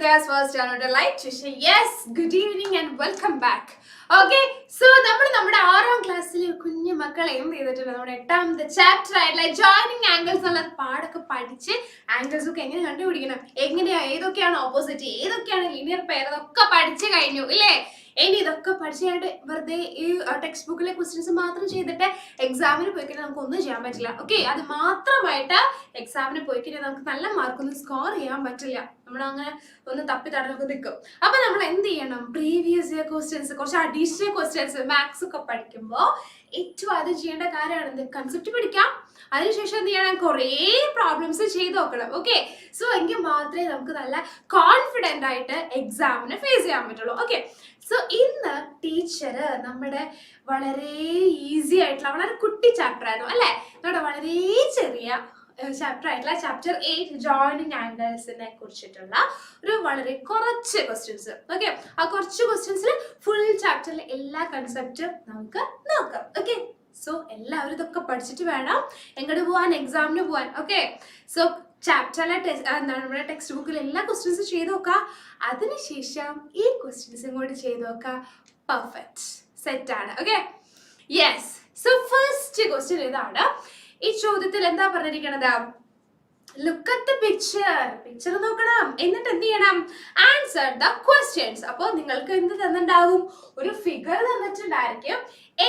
Vidya's first like to say yes, good evening and welcome back. Okay so നമ്മൾ നമ്മുടെ ആറാം ക്ലാസ്സിലെ കുഞ്ഞു മക്കളെ എന്ത് ചെയ്തിട്ടുണ്ട്? നമ്മുടെ എട്ടാമത്തെ ചാപ്റ്റർ ആയിട്ടുള്ള ജോയിനിങ് ആംഗിൾസ് എന്നുള്ള പാടൊക്കെ പഠിച്ച് ആംഗിൾസ് ഒക്കെ എങ്ങനെ കണ്ടുപിടിക്കണം? എങ്ങനെയാ? ഏതൊക്കെയാണ് ഓപ്പോസിറ്റ് ഏതൊക്കെയാണ് ലീനിയർ പെയർ അതൊക്കെ പഠിച്ചു കഴിഞ്ഞു ഇല്ലേ? ഇനി ഇതൊക്കെ പഠിച്ചു കഴിഞ്ഞിട്ട് വെറുതെ ഈ ടെക്സ്റ്റ് ബുക്കിലെ ക്വസ്റ്റ്യൻസ് മാത്രം ചെയ്തിട്ട് എക്സാമിന് പോയി കഴിഞ്ഞാൽ നമുക്ക് ഒന്നും ചെയ്യാൻ പറ്റില്ല. ഓക്കെ അത് മാത്രമായിട്ട് എക്സാമിന് പോയി കഴിഞ്ഞാൽ നമുക്ക് നല്ല മാർക്കൊന്നും സ്കോർ ചെയ്യാൻ പറ്റില്ല. നമ്മൾ അങ്ങനെ ഒന്ന് തപ്പി തടഞ്ഞൊക്കെ നിൽക്കും. അപ്പൊ നമ്മൾ എന്ത് ചെയ്യണം? പ്രീവിയസ് ഇയർ ക്വസ്റ്റ്യൻസ് കുറച്ച് അഡീഷണൽ ക്വസ്റ്റ്യൻസ് മാത്സ് ഒക്കെ പഠിക്കുമ്പോൾ ഏറ്റവും ആദ്യം ചെയ്യേണ്ട കാര്യമാണ് എന്ത് കൺസെപ്റ്റ് പഠിക്കാം. അതിനുശേഷം എന്ത് ചെയ്യണം? കുറേ പ്രോബ്ലംസ് ചെയ്ത് നോക്കണം. ഓക്കെ സോ എങ്കിൽ മാത്രമേ നമുക്ക് നല്ല കോൺഫിഡന്റ് ആയിട്ട് എക്സാമിനെ ഫേസ് ചെയ്യാൻ പറ്റുള്ളൂ. ഓക്കെ സോ ഇന്ന് ടീച്ചർ നമ്മുടെ വളരെ ഈസി ആയിട്ടുള്ള വളരെ കുട്ടി ചാപ്റ്റർ ആയിരുന്നു അല്ലേ? നമ്മുടെ വളരെ ചെറിയ ചാപ്റ്റർ ആയിട്ടുള്ള ചാപ്റ്റർ എയ്റ്റ് ജോയിനിങ് ആംഗിൾസിനെ കുറിച്ചിട്ടുള്ള ഒരു വളരെ കുറച്ച് ക്വസ്റ്റ്യൻസ് ഓക്കെ ആ കുറച്ച് ക്വസ്റ്റ്യൻസിൽ ഫുൾ ചാപ്റ്ററിലെ എല്ലാ കൺസെപ്റ്റും നമുക്ക് നോക്കാം. ഓക്കെ സോ എല്ലാവരും ഇതൊക്കെ പഠിച്ചിട്ട് വേണം എങ്ങോട്ട് പോവാൻ എക്സാമിന് പോവാൻ. ഓക്കെ സോ ചാപ്റ്ററിലെ എന്താണ് നമ്മുടെ ടെക്സ്റ്റ് ബുക്കിൽ എല്ലാ ക്വസ്റ്റ്യൻസും ചെയ്ത് നോക്കുക അതിനുശേഷം ഈ ക്വസ്റ്റ്യൻസും കൂടി ചെയ്ത് നോക്കുക പെർഫെക്റ്റ് സെറ്റ് ആണ്. Okay yes so first question ഇതാണ്. ഈ ചോദ്യത്തിൽ എന്താ പറഞ്ഞിരിക്കണത്? Look at the picture picture നോക്കണം. എന്നിട്ട് എന്ത് ചെയ്യണം? ആൻസർ ദ ക്വസ്റ്റ്യൻസ് അപ്പോൾ നിങ്ങൾക്ക് എന്ത് തന്നിട്ടുണ്ടാവും ഒരു ഫിഗർ തന്നിട്ടുണ്ടായിരിക്കും.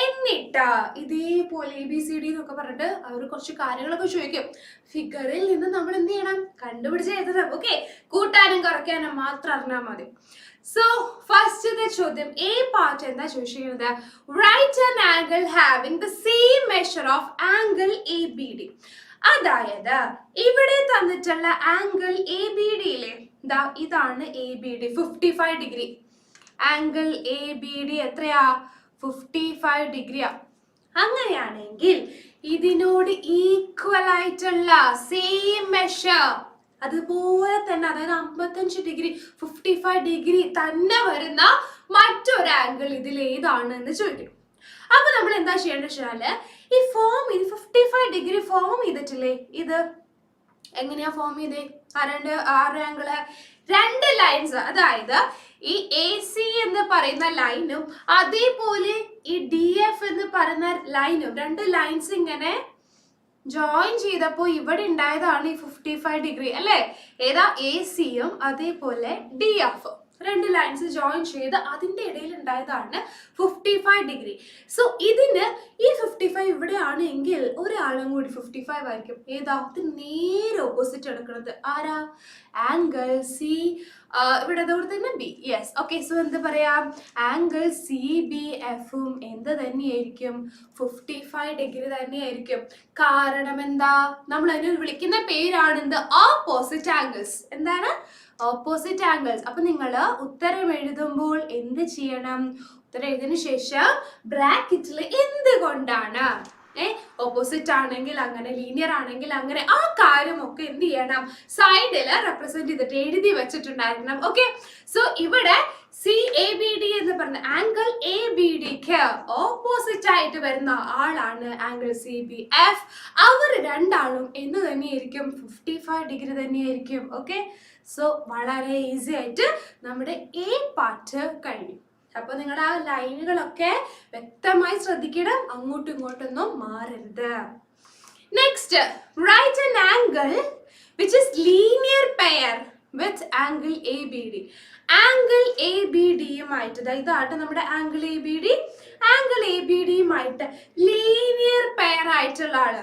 എന്നിട്ട് ഇതേപോലെ എ ബി സി ഡി എന്നൊക്കെ പറഞ്ഞിട്ട് അവർ കുറച്ച് കാര്യങ്ങളൊക്കെ ചോദിക്കും. ഫിഗറിൽ നിന്ന് നമ്മൾ എന്ത് ചെയ്യണം? കണ്ടുപിടിച്ച് എഴുതണം. ഓക്കെ കൂട്ടാനും കുറയ്ക്കാനും മാത്രം അറിഞ്ഞാൽ മതി. സോ ഫസ്റ്റത്തെ ചോദ്യം എ പാർട്ട് എന്താ ചോദിച്ചിരിക്കുന്നത്? Right an angle having the same measure of angle A B D അതായത് ഇവിടെ തന്നിട്ടുള്ള ആംഗിൾ എ ബി ഡിയിലെ ഇതാണ് A B D fifty five degree angle A B D എത്രയാ? ഫിഫ്റ്റി ഫൈവ് ഡിഗ്രിയാ അങ്ങനെയാണെങ്കിൽ ഇതിനോട് ഈക്വൽ ആയിട്ടുള്ള സെയിം മെഷർ അതുപോലെ തന്നെ അതായത് അമ്പത്തഞ്ച് ഡിഗ്രി ഫിഫ്റ്റി ഫൈവ് ഡിഗ്രി തന്നെ വരുന്ന മറ്റൊരു ആംഗിൾ ഇതിൽ ഏതാണ് എന്ന് ചോദിക്കും അപ്പൊ നമ്മൾ എന്താ ചെയ്യേണ്ടത് വെച്ചാൽ ഈ ഫോം ഇത് ഫിഫ്റ്റി ഫൈവ് ഡിഗ്രി ഫോം ചെയ്തിട്ടില്ലേ? ഇത് എങ്ങനെയാ ഫോം ചെയ്തേ? ആ രണ്ട് ആറ് ആംഗിൾ രണ്ട് ലൈൻസ് അതായത് ഈ എ സി എന്ന് പറയുന്ന ലൈനും അതേപോലെ ഈ ഡി എഫ് എന്ന് പറയുന്ന ലൈനും രണ്ട് ലൈൻസ് ഇങ്ങനെ ജോയിൻ ചെയ്തപ്പോൾ ഇവിടെ ഉണ്ടായതാണ് ഈ ഫിഫ്റ്റി ഫൈവ് ഡിഗ്രി അല്ലേ? ഏതാ എ സിയും അതേപോലെ ഡി എഫ് രണ്ട് ലൈൻസ് ജോയിൻ ചെയ്ത് അതിന്റെ ഇടയിൽ ഉണ്ടായതാണ് ഫിഫ്റ്റി ഫൈവ് ഡിഗ്രി സോ ഇതിന് ഈ ഫിഫ്റ്റി ഫൈവ് ഇവിടെയാണ് എങ്കിൽ ഒരാളും കൂടി ഫിഫ്റ്റി ഫൈവ് ആയിരിക്കും. ഏതാ? നേരെ ഓപ്പോസിറ്റ് എടുക്കുന്നത്. ആരാ? ആംഗിൾ സി ഇവിടെ അതുകൊണ്ട് തന്നെ ബി യെസ് ഓക്കെ സോ എന്ത് പറയാ? ആംഗിൾ സി ബി എഫും എന്ത് തന്നെയായിരിക്കും? ഫിഫ്റ്റി ഫൈവ് ഡിഗ്രി തന്നെയായിരിക്കും. കാരണം എന്താ? നമ്മൾ അതിന് വിളിക്കുന്ന പേരാണ് എന്ത്? ഓപ്പോസിറ്റ് ആംഗിൾസ് എന്താണ്? ഓപ്പോസിറ്റ് ആംഗിൾസ് അപ്പൊ നിങ്ങൾ ഉത്തരം എഴുതുമ്പോൾ എന്ത് ചെയ്യണം? ഉത്തരം എഴുതിയതിനു ശേഷം ബ്രാക്കറ്റിൽ എന്തുകൊണ്ടാണ്? ഏ ഓപ്പോസിറ്റ് ആണെങ്കിൽ അങ്ങനെ ലീനിയർ ആണെങ്കിൽ അങ്ങനെ ആ കാര്യമൊക്കെ എന്ത് ചെയ്യണം? സൈഡിൽ റെപ്രസെന്റ് ചെയ്തിട്ട് എഴുതി വെച്ചിട്ടുണ്ടായിരിക്കണം ഓക്കെ സോ ഇവിടെ സി എ ബി ഡി എന്ന് പറഞ്ഞ ആംഗിൾ എ ബി ഡിക്ക് ഓപ്പോസിറ്റ് ആയിട്ട് വരുന്ന ആളാണ് ആംഗിൾ സി ബി എഫ് അവർ രണ്ടാളും എന്ന് തന്നെയായിരിക്കും? ഫിഫ്റ്റി ഫൈവ് ഡിഗ്രി തന്നെയായിരിക്കും ഓക്കെ സോ വളരെ ഈസി ആയിട്ട് നമ്മുടെ എ പാർട്ട് കഴിഞ്ഞു. അപ്പൊ നിങ്ങളുടെ ആ ലൈനുകളൊക്കെ വ്യക്തമായി ശ്രദ്ധിക്കണം. അങ്ങോട്ടും ഇങ്ങോട്ടൊന്നും മാറരുത്. Next right an angle which is linear pair with angle A B D angle A B ഡിയുമായിട്ട് ഇതായിട്ട് നമ്മുടെ angle A B D angle A B ഡിയുമായിട്ട് linear pair ആയിട്ടുള്ള ആൾ.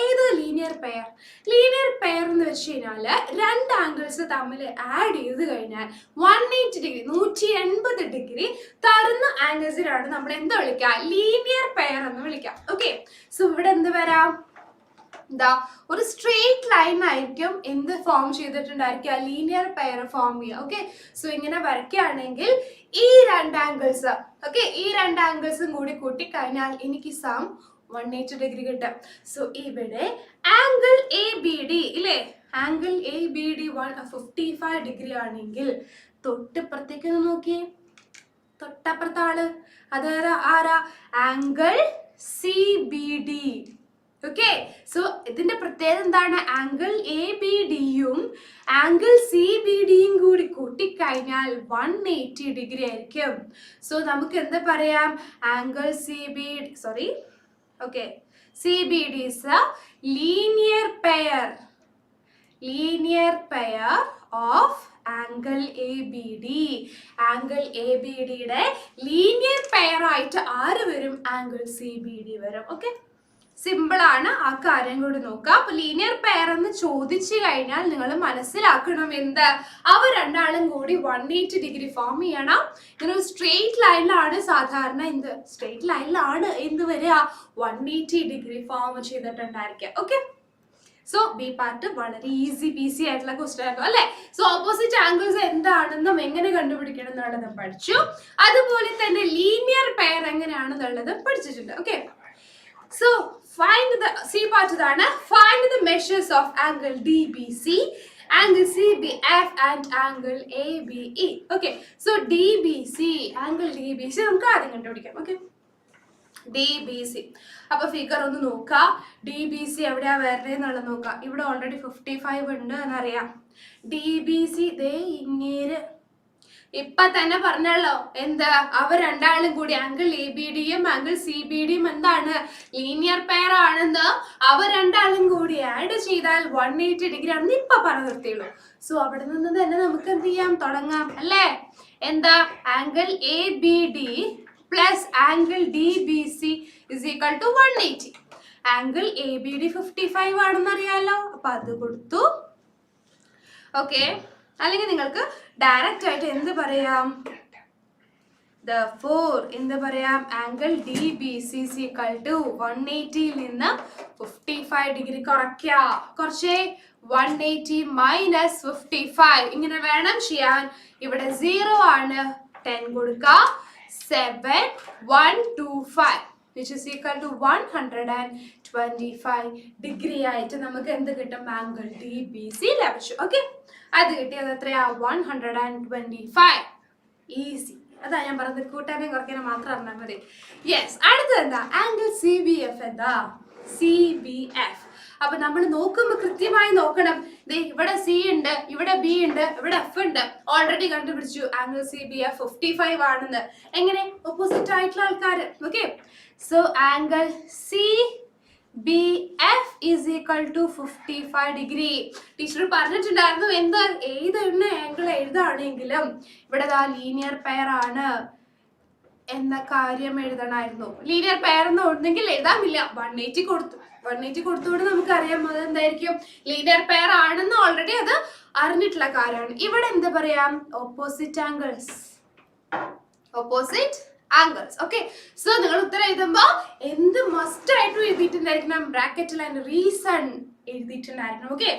ഏത് ലീനിയർ പെയർ ലീനിയർ പെയർ എന്ന് വെച്ച് കഴിഞ്ഞാൽ രണ്ട് ആംഗിൾസ് തമ്മിൽ ആഡ് ചെയ്ത് കഴിഞ്ഞാൽ വൺ എയ്റ്റി ഡിഗ്രി നൂറ്റി എൺപത് ഡിഗ്രി തരുന്ന ആംഗിൾസിനാണ് നമ്മൾ എന്ത് വിളിക്കുക? ലീനിയർ പെയർ എന്ന് വിളിക്കാം ഓക്കെ സോ ഇവിടെ എന്ത് വരാം? എന്താ ഒരു സ്ട്രെയിറ്റ് ലൈൻ ആയിരിക്കും എന്ത് ഫോം ചെയ്തിട്ടുണ്ടായിരിക്കുക? ലീനിയർ പെയർ ഫോം ചെയ്യുക. ഓക്കെ സോ ഇങ്ങനെ വരയ്ക്കുകയാണെങ്കിൽ ഈ രണ്ട് ആംഗിൾസ് ഓക്കെ ഈ രണ്ട് ആംഗിൾസും കൂടി കൂട്ടിക്കഴിഞ്ഞാൽ എനിക്ക് സം വൺ എയ്റ്റി ഡിഗ്രി കിട്ടാം സോ ഇവിടെ ആംഗിൾ എ ബി ഡി ഇല്ലേ? Angle A B D one fifty five degree ആണെങ്കിൽ തൊട്ടിപ്പുറത്തേക്ക് ഒന്ന് നോക്കിയേ. തൊട്ടപ്പുറത്തെ ആൾ. ആരാ? Angle C B D okay so ഇതിന്റെ പ്രത്യേകത എന്താണ്? ആംഗിൾ എ ബി ഡിയും ആംഗിൾ സി ബി ഡിയും കൂടി കൂട്ടിക്കഴിഞ്ഞാൽ വൺ എയ്റ്റി ഡിഗ്രി ആയിരിക്കും. സോ നമുക്ക് എന്താ പറയാം? Angle C B sorry B D is a linear pair linear pair of angle A B D angle A B ഡിയുടെ ലീനിയർ പെയർ ആയിട്ട് ആര് വരും? ആംഗിൾ സി ബി ഡി വരും. ഓക്കെ സിമ്പിൾ ആണ്. ആ കാര്യം കൂടി നോക്കുക അപ്പൊ ലീനിയർ പെയർ എന്ന് ചോദിച്ചു കഴിഞ്ഞാൽ നിങ്ങൾ മനസ്സിലാക്കണം എന്ത്? അവ രണ്ടാളും കൂടി വൺ എയ്റ്റി ഡിഗ്രി ഫോം ചെയ്യണം. ഇങ്ങനെ ഒരു സ്ട്രെയിറ്റ് ലൈനിലാണ് സാധാരണ എന്ത്? സ്ട്രെയിറ്റ് ലൈനിലാണ് എന്ത് വരിക? വൺ എയ്റ്റി ഡിഗ്രി ഫോം ചെയ്തിട്ടുണ്ടായിരിക്കുക. ഓക്കെ സോ ബി പാർട്ട് വളരെ ഈസി ബിസി ആയിട്ടുള്ള ക്വസ്റ്റൻ ആയിരുന്നു അല്ലെ? സോ ഓപ്പോസിറ്റ് ആംഗിൾസ് എന്താണെന്നും എങ്ങനെ കണ്ടുപിടിക്കണം എന്നുള്ളതും പഠിച്ചു. അതുപോലെ തന്നെ ലീനിയർ പെയർ എങ്ങനെയാണെന്നുള്ളതും പഠിച്ചിട്ടുണ്ട്. Okay so find the C part ഇതാണ്. Find the measures of angle D B C angle C B F and angle A B E okay so D B C angle D B C നമുക്ക് ആദ്യം കണ്ടുപിടിക്കാം. Okay D B C അപ്പൊ figure ഒന്ന് നോക്കുക D B C എവിടെയാ വരണേ എന്നുള്ളത് നോക്കുക ഇവിടെ ഓൾറെഡി ഫിഫ്റ്റി ഫൈവ് ഉണ്ട് എന്നറിയാം. ഡി ബി സി ദേ ഇങ്ങേര് ഇപ്പൊ തന്നെ പറഞ്ഞല്ലോ എന്താ അവ രണ്ടാളും കൂടി ആംഗിൾ എ ബി ഡിയും ആംഗിൾ സി ബി ഡിയും എന്താണ്? ലീനിയർ പെയർ ആണെന്ന് അവ രണ്ടാളും കൂടി ആഡ് ചെയ്താൽ വൺ എയ്റ്റി ഡിഗ്രി ആണെന്ന് ഇപ്പൊ പറഞ്ഞു നിർത്തിയുള്ളൂ. സോ അവിടെ നിന്ന് തന്നെ നമുക്ക് എന്ത് ചെയ്യാം? തുടങ്ങാം അല്ലേ? എന്താ? Angle A B D plus angle D B C is equal to one eighty angle A B D fifty five ആണെന്നറിയാലോ. അപ്പൊ അത് കൊടുത്തു. ഓക്കെ അല്ലെങ്കിൽ നിങ്ങൾക്ക് ഡയറക്റ്റ് ആയിട്ട് എന്ത് പറയാം? ദ ഫോർ എന്ത് പറയാം? Angle D B C equal to one എയ്റ്റിയിൽ നിന്ന് ഫിഫ്റ്റി ഫൈവ് ഡിഗ്രി കുറയ്ക്കുക. കുറച്ചേ one eighty minus fifty five ഇങ്ങനെ വേണം ചെയ്യാൻ. ഇവിടെ സീറോ ആണ്. ടെൻ കൊടുക്കുക. Seven one two five which is equal to one hundred and twenty five degree ആയിട്ട് നമുക്ക് എന്ത് കിട്ടും? ആംഗിൾ ഡി ബി സി ലഭിച്ചു. ഓക്കെ അത് കിട്ടിയത് എത്രയാ? One hundred and twenty five easy അതാ ഞാൻ പറഞ്ഞത് കൂട്ടാനും കുറയ്ക്കാനും മാത്രം അറിഞ്ഞാൽ മതി. യെസ് അടുത്തത് എന്താ? ആംഗിൾ സി ബി എഫ് എന്താ? സി ബി എഫ് അപ്പൊ നമ്മൾ നോക്കുമ്പോൾ കൃത്യമായി നോക്കണം. ദേ ഇവിടെ സി ഉണ്ട് ഇവിടെ ബി ഉണ്ട് ഇവിടെ എഫ് ഉണ്ട്. ഓൾറെഡി കണ്ടുപിടിച്ചു. Angle C B F fifty five ആണെന്ന്. എങ്ങനെ? ഓപ്പോസിറ്റ് ആയിട്ടുള്ള ആൾക്കാർ okay so angle C B F is equal to fifty teacher പറഞ്ഞിട്ടുണ്ടായിരുന്നു എന്താ ഏത് എണ്ണ ആംഗിൾ എഴുതാണെങ്കിലും ഇവിടെ ദാ ലീനിയർ പെയർ ആണ് എന്ന കാര്യം എഴുതണമായിരുന്നു. ലീനിയർ പെയർ എന്ന് ഉണ്ടെങ്കിൽ എഴുതാമില്ല. വൺ എയ്റ്റി കൊടുത്തു. വൺ എയ്റ്റി കൊടുത്തുകൊണ്ട് നമുക്കറിയാം അത് എന്തായിരിക്കും? ലീനിയർ പെയർ ആണെന്ന് ഓൾറെഡി അത് അറിഞ്ഞിട്ടുള്ള കാര്യമാണ്. ഇവിടെ എന്താ പറയാം? Opposite angles opposite angles okay so നിങ്ങൾ ഉത്തരം എഴുതുമ്പോൾ എന്ത് മസ്റ്റ് ആയിട്ടും എഴുതിയിട്ടുണ്ടായിരിക്കണം. ബ്രാക്കറ്റിൽ അതിന് റീസൺ എഴുതിയിട്ടുണ്ടായിരിക്കണം. ഓക്കെ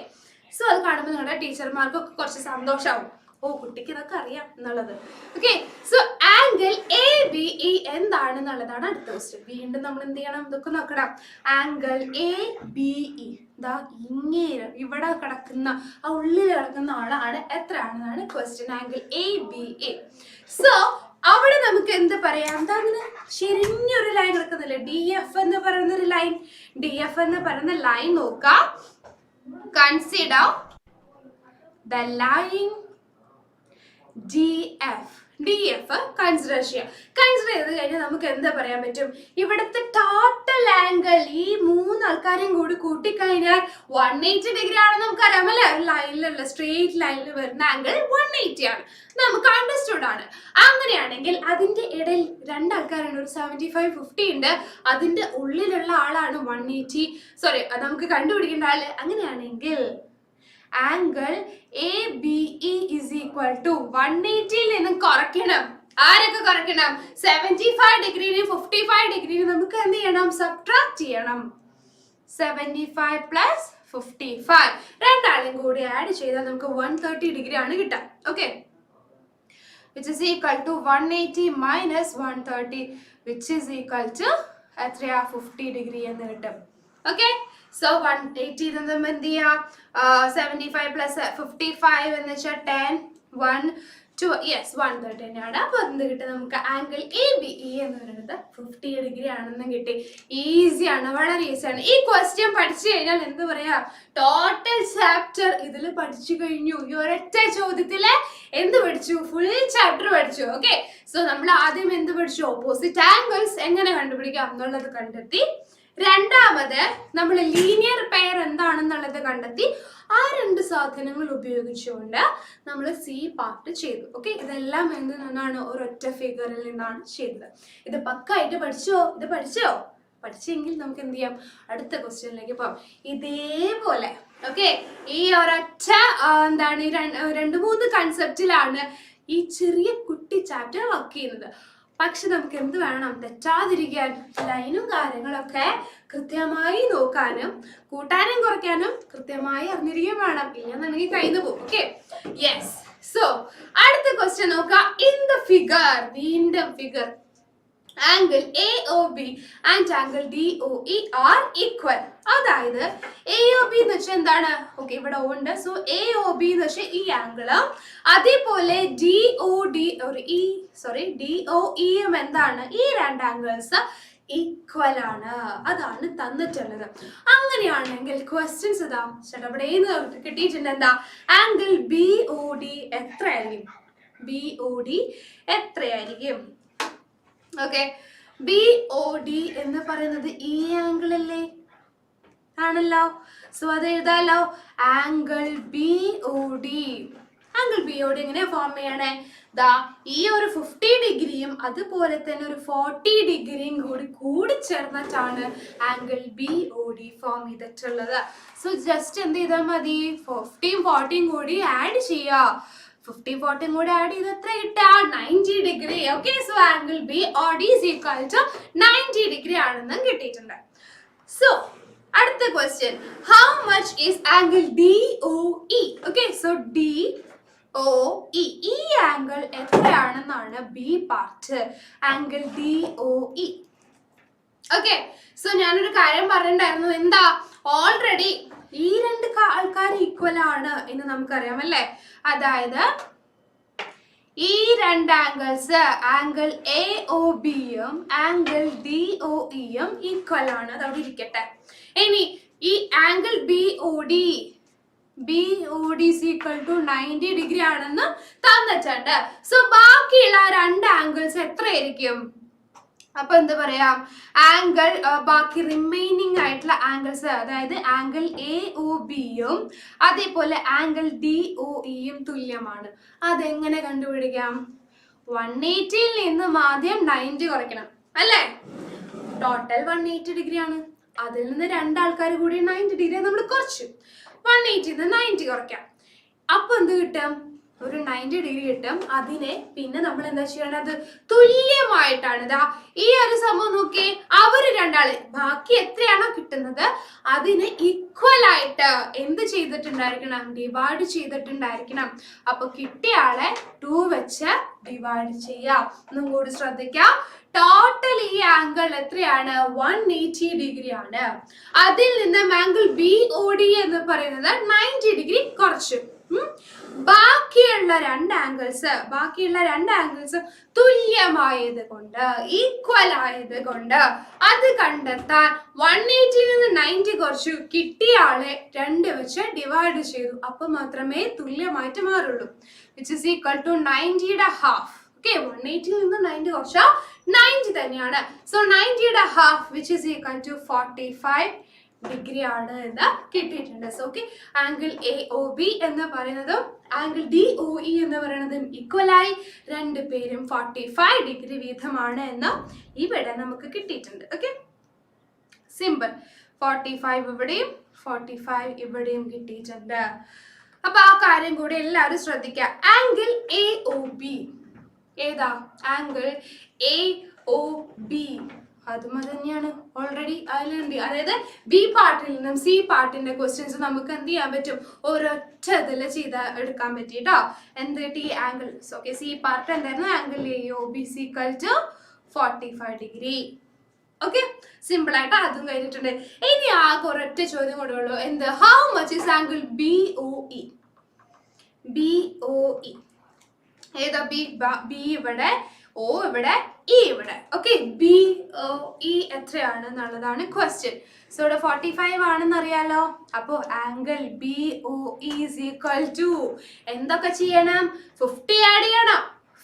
സോ അത് കാണുമ്പോൾ നിങ്ങളുടെ ടീച്ചർമാർക്കൊക്കെ കുറച്ച് സന്തോഷമാവും ഓ കുട്ടിക്ക് ഇതൊക്കെ അറിയാം എന്നുള്ളത്. Okay so angle A B E എന്താണെന്നുള്ളതാണ് അടുത്ത ക്വസ്റ്റ്യൻ വീണ്ടും നമ്മൾ എന്ത് ചെയ്യണം? ഇതൊക്കെ നോക്കണം. ആംഗിൾ എ ബി ഇ ദാ ഇങ്ങനെ ഇവിടെ കിടക്കുന്ന ആ ഉള്ളിൽ കിടക്കുന്ന ആളാണ് എത്രയാണെന്നാണ് question angle A B A so അവിടെ നമുക്ക് എന്ത് പറയാം? എന്താ അങ്ങനെ ശരിഞ്ഞൊരു ലൈൻ കിടക്കുന്നില്ല ഡി എഫ് എന്ന് പറയുന്ന ഒരു ലൈൻ ഡി എഫ് എന്ന് പറയുന്ന ലൈൻ നോക്കാം. Consider the line D F D F consider ചെയ്യുക. കൺസിഡർ ചെയ്ത് കഴിഞ്ഞാൽ നമുക്ക് എന്താ പറയാൻ പറ്റും? ഇവിടുത്തെ ടോട്ടൽ ആംഗിൾ ഈ മൂന്ന് ആൾക്കാരെയും കൂടി കൂട്ടിക്കഴിഞ്ഞാൽ വൺ എയ്റ്റി ഡിഗ്രി ആണെന്ന് നമുക്കറിയാം അല്ലേ? ലൈനിലുള്ള സ്ട്രെയിറ്റ് ലൈനിൽ വരുന്ന ആംഗിൾ വൺ എയ്റ്റി ആണ്. നമുക്ക് അണ്ടർസ്റ്റുഡ് ആണ്. അങ്ങനെയാണെങ്കിൽ അതിന്റെ ഇടയിൽ രണ്ടാൾക്കാരാണ് ഒരു സെവന്റി ഫൈവ് ഫിഫ്റ്റി ഉണ്ട്. അതിന്റെ ഉള്ളിലുള്ള ആളാണ് വൺ എയ്റ്റി സോറി നമുക്ക് കണ്ടുപിടിക്കേണ്ട ആൾ. അങ്ങനെയാണെങ്കിൽ angle A B E is equal to one എയ്റ്റിയിൽ നിന്ന് കുറയ്ക്കണം. ആരൊക്കെ കുറയ്ക്കണം? സെവന്റി ഫൈവ് ഡിഗ്രിന് ഫിഫ്റ്റി ഫൈവ് ഡിഗ്രി നമുക്ക് എന്ത് ചെയ്യണം? സബ്ട്രാക്ട് ചെയ്യണം. Seventy five plus fifty five രണ്ടാളും കൂടി ആഡ് ചെയ്താൽ നമുക്ക് വൺ തേർട്ടി ഡിഗ്രി ആണ് കിട്ടുക. Okay which is equal to 180 minus 130 which is equal to എത്രയാ? ഫിഫ്റ്റി ഡിഗ്രി എന്ന് കിട്ടും. ഓക്കെ സോ വൺ എയ്റ്റി എന്ത് ചെയ്യാം seventy five plus fifty five എന്ന് വെച്ചാൽ ten one two yes one thirty തന്നെയാണ്. അപ്പൊ എന്ത് കിട്ടും നമുക്ക്? ആംഗിൾ എ ബി ഇ എന്ന് പറയുന്നത് ഫിഫ്റ്റി ഡിഗ്രി ആണെന്നും കിട്ടി. ഈസിയാണ് വളരെ ഈസിയാണ് ഈ ക്വസ്റ്റ്യൻ പഠിച്ചു കഴിഞ്ഞാൽ എന്ത് പറയാ? ടോട്ടൽ ചാപ്റ്റർ ഇതിൽ പഠിച്ചു കഴിഞ്ഞു. ഈ ഒരൊറ്റ ചോദ്യത്തിൽ എന്ത് പഠിച്ചു? ഫുൾ ചാപ്റ്റർ പഠിച്ചു. ഓക്കെ സോ നമ്മൾ ആദ്യം എന്ത് പഠിച്ചു? ഓപ്പോസിറ്റ് ആംഗിൾസ് എങ്ങനെ കണ്ടുപിടിക്കാം എന്നുള്ളത് കണ്ടെത്തി. രണ്ടാമത് നമ്മൾ ലീനിയർ പെയർ എന്താണെന്നുള്ളത് കണ്ടെത്തി ആ രണ്ട് സാധനങ്ങൾ ഉപയോഗിച്ചുകൊണ്ട് നമ്മൾ സി പാർട്ട് ചെയ്തു. ഓക്കെ ഇതെല്ലാം എന്ത് നിന്നാണ്? ഒരൊറ്റ ഫിഗറിൽ നിന്നാണ് ചെയ്തത്. ഇത് പക്കായിട്ട് പഠിച്ചോ? ഇത് പഠിച്ചോ? പഠിച്ചെങ്കിൽ നമുക്ക് എന്ത് ചെയ്യാം? അടുത്ത ക്വസ്റ്റ്യനിലേക്ക് പോകാം ഇതേപോലെ ഓക്കെ ഈ ഒരൊറ്റ എന്താണ് രണ്ട് മൂന്ന് കൺസെപ്റ്റിലാണ് ഈ ചെറിയ കുട്ടി ചാപ്റ്റർ വർക്ക് ചെയ്യുന്നത്. പക്ഷെ നമുക്ക് എന്ത് വേണം? തെറ്റാതിരിക്കാൻ ലൈനും കാര്യങ്ങളൊക്കെ കൃത്യമായി നോക്കാനും കൂട്ടാനും കുറയ്ക്കാനും കൃത്യമായി അറിഞ്ഞിരിക്കുകയും വേണം. ഇല്ലെന്നുണ്ടെങ്കിൽ കഴിഞ്ഞു പോകും. ഓക്കെ യെസ് സോ അടുത്ത ക്വസ്റ്റ്യൻ നോക്കാം. ഇൻ ദ ഫിഗർ വീണ്ടും figure angle A O B and angle D O E are equal അതായത് എ ഒ ബി എന്ന് വെച്ചാൽ എന്താണ്? ഓക്കെ ഇവിടെ ഒ ഉണ്ട്. സോ എ ഒ ബി എന്ന് വെച്ചാൽ ഈ ആംഗിൾ അതേപോലെ ഡി ഒ ഡി ഒരു ഇ സോറി ഡി ഒ ഇയും എന്താണ്? ഈ രണ്ട് ആംഗിൾസ് ഈക്വൽ ആണ്. അതാണ് തന്നിട്ടുള്ളത്. അങ്ങനെയാണെങ്കിൽ ക്വസ്റ്റ്യൻസ് ഇതാ. ചേട്ടാ ഇവിടെ ഏത് കിട്ടിയിട്ടുണ്ട്? എന്താ? ആംഗിൾ ബി ഒ ഡി എത്രയായിരിക്കും? ബി ഒ ഡി എത്രയായിരിക്കും? ഓക്കെ ബി ഒ ഡി എന്ന് പറയുന്നത് ഈ ആംഗിൾ അല്ലേ? ആണല്ലോ. സോ അത് എഴുതാലോ? Angle B O D angle B O D എങ്ങനെയാ ഫോം ചെയ്യണേ? ദാ ഈ ഒരു ഫിഫ്റ്റി ഡിഗ്രിയും അതുപോലെ തന്നെ ഒരു ഫോർട്ടി ഡിഗ്രിയും കൂടി കൂടി ചേർന്നിട്ടാണ് angle B O D form ചെയ്തിട്ടുള്ളത്. സോ ജസ്റ്റ് എന്ത് ചെയ്താൽ മതി? ഫിഫ്റ്റിയും ഫോർട്ടിയും കൂടി ആഡ് ചെയ്യുക ഫിഫ്റ്റി ഫോർട്ടിയും കൂടി ആഡ് ചെയ്ത് എത്ര കിട്ടുക? Ninety degree okay so angle B O D is equal to ninety degree ആണെന്നും കിട്ടിയിട്ടുണ്ട്. സോ അടുത്ത question how much is angle D O E okay so D O E ഈ angle എത്രയാണെന്നാണ് B part angle D O E okay so ഞാനൊരു കാര്യം പറഞ്ഞിട്ടുണ്ടായിരുന്നു. എന്താ? Already ഈ രണ്ട് ആൾക്കാർ ഈക്വൽ ആണ് എന്ന് നമുക്കറിയാം അല്ലേ? അതായത് ഈ രണ്ട് ആംഗിൾസ് ആംഗിൾ എ ഒ ബിയും ആംഗിൾ ഡി ഒ ഇയും ഈക്വൽ ആണ്. അതവിടെ ഇരിക്കട്ടെ. ഇനി ഈ angle B O D B O D equal to ninety degree ആണെന്ന് തന്നിട്ടുണ്ട്. സോ ബാക്കിയുള്ള രണ്ട് ആംഗിൾസ് എത്രയായിരിക്കും? അപ്പൊ എന്താ പറയാ? ആംഗിൾ ബാക്കി റിമൈനിങ് ആയിട്ടുള്ള ആംഗിൾസ് അതായത് ആംഗിൾ എ ഒ ബിയും അതേപോലെ ആംഗിൾ ഡി ഒ ഇയും തുല്യമാണ്. അതെങ്ങനെ കണ്ടുപിടിക്കാം? വൺ എയ്റ്റിയിൽ നിന്ന് ആദ്യം നയന്റി കുറയ്ക്കണം അല്ലേ? ടോട്ടൽ വൺ എയ്റ്റി ഡിഗ്രി ആണ്. അതിൽ നിന്ന് രണ്ടാൾക്കാർ കൂടി നയന്റി ഡിഗ്രി നമ്മൾ കുറച്ചു. വൺ എയ്റ്റിയിൽ നിന്ന് നയന്റി കുറയ്ക്കാം. അപ്പൊ എന്ത് കിട്ടും? ഒരു നയന്റി ഡിഗ്രി കിട്ടും. അതിനെ പിന്നെ നമ്മൾ എന്താ ചെയ്യണത്? തുല്യമായിട്ടാണ്. ഇതാ ഈ ഒരു സംഭവം നോക്കിയേ. അവർ രണ്ടാൾ. ബാക്കി എത്രയാണോ കിട്ടുന്നത് അതിന് ഈക്വൽ ആയിട്ട് എന്ത് ചെയ്തിട്ടുണ്ടായിരിക്കണം? ഡിവൈഡ് ചെയ്തിട്ടുണ്ടായിരിക്കണം. അപ്പൊ കിട്ടിയ ആളെ ടു വെച്ച് ഡിവൈഡ് ചെയ്യാം. ഒന്നും കൂടി ശ്രദ്ധിക്കാം. ടോട്ടൽ ഈ ആംഗിൾ എത്രയാണ്? വൺ എയ്റ്റി ഡിഗ്രി ആണ്. അതിൽ നിന്ന് ആംഗിൾ ബി ഒ ഡി എന്ന് പറയുന്നത് നയന്റി ഡിഗ്രി കുറച്ചു. ബാക്കിയുള്ള രണ്ട് ആംഗിൾസ് ബാക്കിയുള്ള രണ്ട് ആംഗിൾസ് തുല്യമായത് കൊണ്ട് ഈക്വൽ ആയത് കൊണ്ട് അത് കണ്ടെത്താൻ വൺ എയ്റ്റിയിൽ നിന്ന് നയന്റി കുറച്ചു കിട്ടിയ ആളെ രണ്ട് വെച്ച് ഡിവൈഡ് ചെയ്തു. അപ്പൊ മാത്രമേ തുല്യമായിട്ട് മാറുള്ളൂ. വിച്ച് ഇസ് ഈക്വൽ ടു നയന്റിയുടെ ഹാഫ് ഓക്കെ വൺ എയ്റ്റിയിൽ നിന്ന് നയന്റി കുറച്ചാൽ നയന്റി തന്നെയാണ്. So നയന്റിയുടെ half which is equal to forty five degree ആണ് എന്ന് കിട്ടിയിട്ടുണ്ട്. So okay angle A O B എന്ന് പറയുന്നതും ആംഗിൾ ഡി ഒ ഇ എന്ന് പറയുന്നതും ഈക്വലായി രണ്ട് പേരും ഫോർട്ടി ഫൈവ് ഡിഗ്രി വീതമാണ് എന്ന് ഇവിടെ നമുക്ക് കിട്ടിയിട്ടുണ്ട്. ഓക്കെ സിമ്പിൾ ഫോർട്ടി ഫൈവ് ഇവിടെയും ഫോർട്ടി ഫൈവ് ഇവിടെയും കിട്ടിയിട്ടുണ്ട്. അപ്പൊ ആ കാര്യം കൂടി എല്ലാവരും ശ്രദ്ധിക്കുക. ആംഗിൾ എ ഒ ബി ഏതാ? ആംഗിൾ എ ഒ ബി അതും അത് തന്നെയാണ് ഓൾറെഡി അതിലുണ്ട് അതായത് ബി പാർട്ടിൽ നിന്നും സി പാർട്ടിന്റെ ക്വസ്റ്റ്യൻസ് നമുക്ക് എന്ത് ചെയ്യാൻ പറ്റും? ഒരൊറ്റ ഇതിൽ ചെയ്ത എടുക്കാൻ പറ്റിട്ടോ എന്ത് T angles okay C part എന്തായിരുന്നു? Angle A O B C to forty five degree okay simple ആയിട്ട് അതും കഴിഞ്ഞിട്ടുണ്ട്. ഇനി ആകെ ഒരൊറ്റ ചോദ്യം കൂടെ ഉള്ളൂ. എന്ത്? How much is angle B O E B O E ഏതാ? ബി ബി ഇവിടെ ഓ ഇവിടെ ഇ ഇവിടെ. ഓക്കെ ബി ഒ ഇ എത്രയാണ് എന്നുള്ളതാണ് ക്വസ്റ്റ്യൻ സോ ഇവിടെ ഫോർട്ടി ഫൈവ് ആണെന്ന് അറിയാലോ അപ്പോൾ angle B O is equal to എന്തൊക്കെ ചെയ്യണം? ഫിഫ്റ്റി ആഡ് ചെയ്യണം.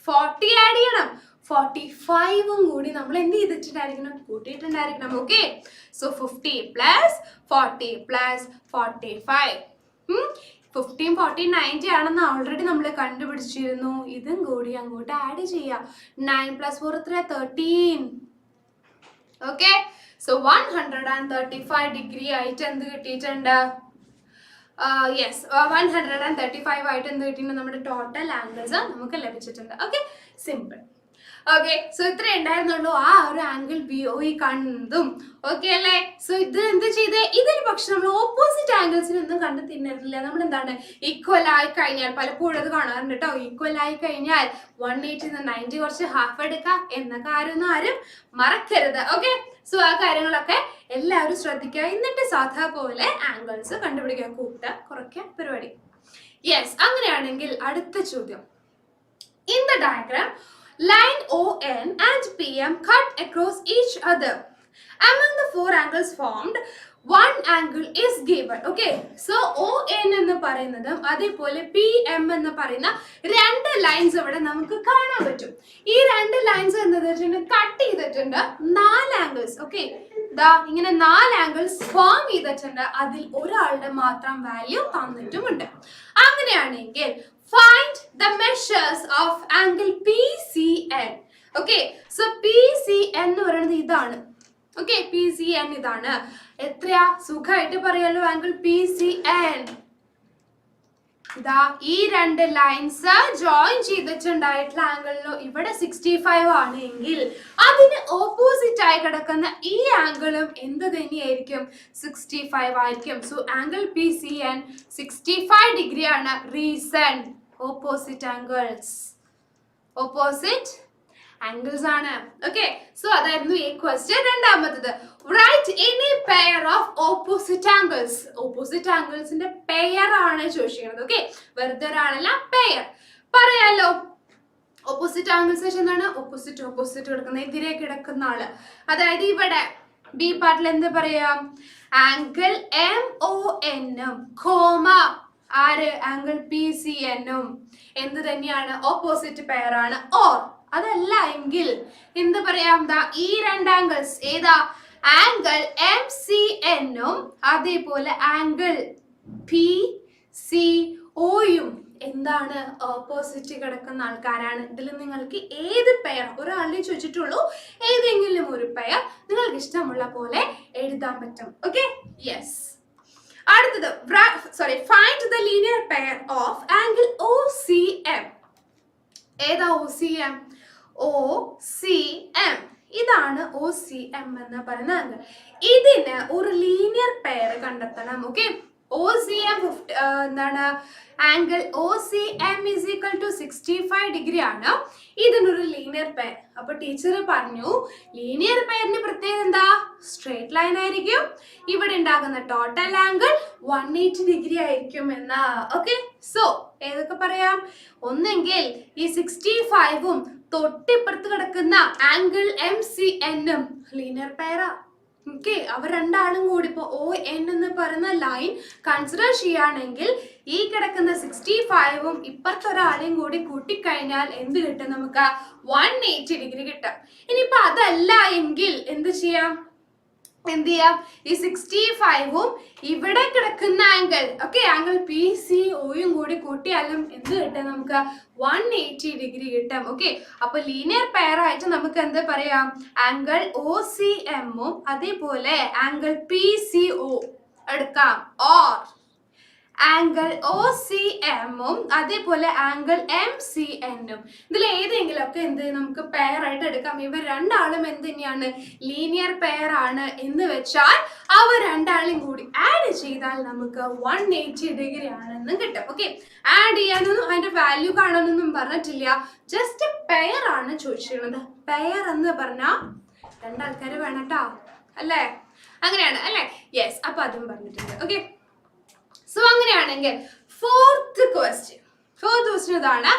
ഫോർട്ടി ആഡ് ചെയ്യണം. ഫോർട്ടി ഫൈവും കൂടി നമ്മൾ എന്ത് ചെയ്തിട്ടുണ്ടായിരിക്കണം? കൂട്ടിയിട്ടുണ്ടായിരിക്കണം. Okay so fifty plus forty plus forty five fifteen fourteen ninety ആണെന്ന് ഓൾറെഡി നമ്മൾ കണ്ടുപിടിച്ചിരുന്നു. ഇതും കൂടി അങ്ങോട്ട് ആഡ് ചെയ്യാം. നയൻ പ്ലസ് ഫോർ എത്ര? Thirteen okay so one hundred and thirty five degree ആയിട്ട് എന്ത് കിട്ടിയിട്ടുണ്ട്? Yes one hundred and thirty five ആയിട്ട് എന്ത് കിട്ടിയിട്ടുണ്ട്? നമ്മുടെ ടോട്ടൽ ആംഗിൾസ് നമുക്ക് ലഭിച്ചിട്ടുണ്ട്. ഓക്കെ സിമ്പിൾ ഓക്കെ സോ ഇത്ര ഉണ്ടായിരുന്നുള്ളൂ. ആ ഒരു ആംഗിൾ ബി ഒ ഈ കണ്ടതും. ഓക്കെ അല്ലേ? സോ ഇത് എന്ത് ചെയ്തേ? ഇതിന് പക്ഷെ നമ്മൾ ഓപ്പോസിറ്റ് ആംഗിൾസിനൊന്നും കണ്ടു തിന്നിരുന്നില്ല നമ്മൾ എന്താണ് ഈക്വൽ ആയി കഴിഞ്ഞാൽ പലപ്പോഴും അത് കാണാറുണ്ട് കേട്ടോ ഈക്വൽ ആയി കഴിഞ്ഞാൽ വൺ എയ്റ്റി നയന്റി കുറച്ച് ഹാഫ് എടുക്കാം എന്ന കാര്യമൊന്നും ആരും മറക്കരുത്. ഓക്കെ സോ ആ കാര്യങ്ങളൊക്കെ എല്ലാവരും ശ്രദ്ധിക്കുക. എന്നിട്ട് സാധാ പോലെ ആംഗിൾസ് കണ്ടുപിടിക്കുക. കൂട്ടുക കുറയ്ക്കുക പരിപാടി. യെസ് അങ്ങനെയാണെങ്കിൽ അടുത്ത ചോദ്യം. In the diagram, line ON and PM cut across each other. Among the four angles formed, one angle is given. Okay, so ON എന്ന് പറയുന്നതും അതേപോലെ പി എം എന്ന് പറയുന്ന രണ്ട് ലൈൻസ് ഇവിടെ നമുക്ക് കാണാൻ പറ്റും. ഈ രണ്ട് ലൈൻസ് വെച്ചിട്ടുണ്ടെങ്കിൽ കട്ട് ചെയ്തിട്ടുണ്ട്. നാല് ആംഗിൾസ് ഓക്കെ ദാ ഇങ്ങനെ നാല് ആംഗിൾസ് ഫോം ചെയ്തിട്ടുണ്ട്. അതിൽ ഒരാളുടെ മാത്രം വാല്യൂ തന്നിട്ടുമുണ്ട്. അങ്ങനെയാണെങ്കിൽ find the measures of angle P C N okay so P C N എന്ന് പറയുന്നത് ഇതാണ്. ഓക്കെ പി സി എൻ ഇതാണ്. എത്രയാ? സുഖമായിട്ട് പറയാലോ ആംഗിൾ പി സി എൻ ഇതാ ഈ രണ്ട് ലൈൻസ് ജോയിൻ ചെയ്തിട്ടുണ്ടായിട്ടുള്ള ആംഗിളിലോ ഇവിടെ സിക്സ്റ്റി ഫൈവ് ആണ് എങ്കിൽ അതിന് ഓപ്പോസിറ്റ് ആയി കിടക്കുന്ന ഈ ആംഗിളും എന്ത് തന്നെയായിരിക്കും? സിക്സ്റ്റി ഫൈവ് ആയിരിക്കും. So angle P C N sixty five degree ആണ്. Reason opposite angles opposite angles ആണ്. ഓക്കെ സോ അതായിരുന്നു ഈ ക്വസ്റ്റ്യൻ രണ്ടാമത്തത്. Right any pair of opposite angles opposite ആംഗിൾസിന്റെ പെയർ ആണ് ചോദിക്കുന്നത് ഓക്കെ വെറുതെ ഒരാളല്ല പെയർ പറയാലോ. ഓപ്പോസിറ്റ് ആംഗിൾസ് എന്താണ്? ഓപ്പോസിറ്റ് ഓപ്പോസിറ്റ് കിടക്കുന്ന എതിരെ കിടക്കുന്ന ആൾ. അതായത് ഇവിടെ ബി പാർട്ടിൽ എന്താ പറയാ? Angle M O N comma ആര്? ആംഗിൾ പി സി എന്നും എന്ത് തന്നെയാണ്? ഓപ്പോസിറ്റ് പെയർ ആണ്. ഓർ അതല്ല എങ്കിൽ എന്ത് പറയാം? ദാ ഈ രണ്ട് ആംഗിൾസ് ഏതാ? ആംഗിൾ എം സി എന്നും അതേപോലെ ആംഗിൾ പി സി ഒയും എന്താണ്? ഓപ്പോസിറ്റ് കിടക്കുന്ന ആൾക്കാരാണ്. ഇതിൽ നിങ്ങൾക്ക് ഏത് പെയർ ഒരാളുടെ ചോദിച്ചിട്ടുള്ളൂ. ഏതെങ്കിലും ഒരു പെയർ നിങ്ങൾക്ക് ഇഷ്ടമുള്ള പോലെ എഴുതാൻ പറ്റും. ഓക്കെ യെസ് അടുത്തത് sorry find the linear pair of angle O C M ഏതാ O C M O C M ഇതാണ് ഒ സി എം എന്ന് പറയുന്ന ആംഗിൾ ഇതിന് ഒരു ലീനിയർ പെയർ കണ്ടെത്തണം okay O C M fifty എന്താണ് angle O C M is equal to sixty five degree ആണ്. ഇതിനൊരു ലീനിയർ പെയർ അപ്പൊ ടീച്ചർ പറഞ്ഞു ലീനിയർ പെയറിന് പ്രത്യേകത എന്താ? സ്ട്രേറ്റ് ലൈൻ ആയിരിക്കും. ഇവിടെ ഉണ്ടാകുന്ന total angle one eighty degree ആയിരിക്കും എന്നാ. ഓക്കെ സോ ഏതൊക്കെ പറയാം? ഒന്നെങ്കിൽ ഈ സിക്സ്റ്റി ഫൈവും തൊട്ടിപ്പുറത്ത് കിടക്കുന്ന ആംഗിൾ എം സി എന്നും ലീനിയർ പെയറാ ഓക്കെ അവർ രണ്ടാളും കൂടി ഇപ്പോൾ ഒ എൻ എന്ന് പറയുന്ന ലൈൻ കൺസിഡർ ചെയ്യുകയാണെങ്കിൽ ഈ കിടക്കുന്ന സിക്സ്റ്റി ഫൈവും ഇപ്പുറത്തെ ഒരാളെയും കൂടി കൂട്ടിക്കഴിഞ്ഞാൽ എന്ത് കിട്ടും നമുക്ക്? വൺ എയ്റ്റി ഡിഗ്രി കിട്ടും. ഇനിയിപ്പോൾ അതല്ല എങ്കിൽ എന്ത് ചെയ്യാം? എന്ത് ചെയ്യാം ഈ സിക്സ്റ്റി ഫൈവും ഇവിടെ കിടക്കുന്ന angle okay angle P C ഒയും കൂടി കൂട്ടിയാലും എന്ത് കിട്ടും? നമുക്ക് വൺ എയ്റ്റി ഡിഗ്രി കിട്ടും. ഓക്കെ അപ്പൊ ലീനിയർ പെയർ ആയിട്ട് നമുക്ക് എന്ത് പറയാം? ആംഗിൾ ഒ സി എമ്മും അതേപോലെ ആംഗിൾ പി സി ഒ എടുക്കാം. ഓർ ആംഗിൾ ഒ സി എമ്മും അതേപോലെ ആംഗിൾ എം സി എന്നും ഇതിൽ ഏതെങ്കിലും ഒക്കെ എന്ത് നമുക്ക് പെയർ ആയിട്ട് എടുക്കാം. ഇവർ രണ്ടാളും എന്ത് തന്നെയാണ്? ലീനിയർ പെയർ ആണ്. എന്ന് വെച്ചാൽ അവർ രണ്ടാളും കൂടി ആഡ് ചെയ്താൽ നമുക്ക് വൺ എയ്റ്റി ഡിഗ്രി ആണെന്നും കിട്ടും. ഓക്കെ ആഡ് ചെയ്യാനൊന്നും അതിന്റെ വാല്യൂ കാണാനൊന്നും പറഞ്ഞിട്ടില്ല. ജസ്റ്റ് പെയർ ആണ് ചോദിച്ചിരുന്നത് പെയർ എന്ന് പറഞ്ഞാൽ രണ്ടാൾക്കാർ വേണം അല്ലേ? അങ്ങനെയാണ്. അല്ലേ? യെസ് അപ്പൊ അതും പറഞ്ഞിട്ടുണ്ട്. ഓക്കെ സോ അങ്ങനെയാണെങ്കിൽ ഫോർത്ത് ക്വസ്റ്റ്യൻ ഫോർത്ത് ക്വസ്റ്റ്യൻ ഇതാണ്.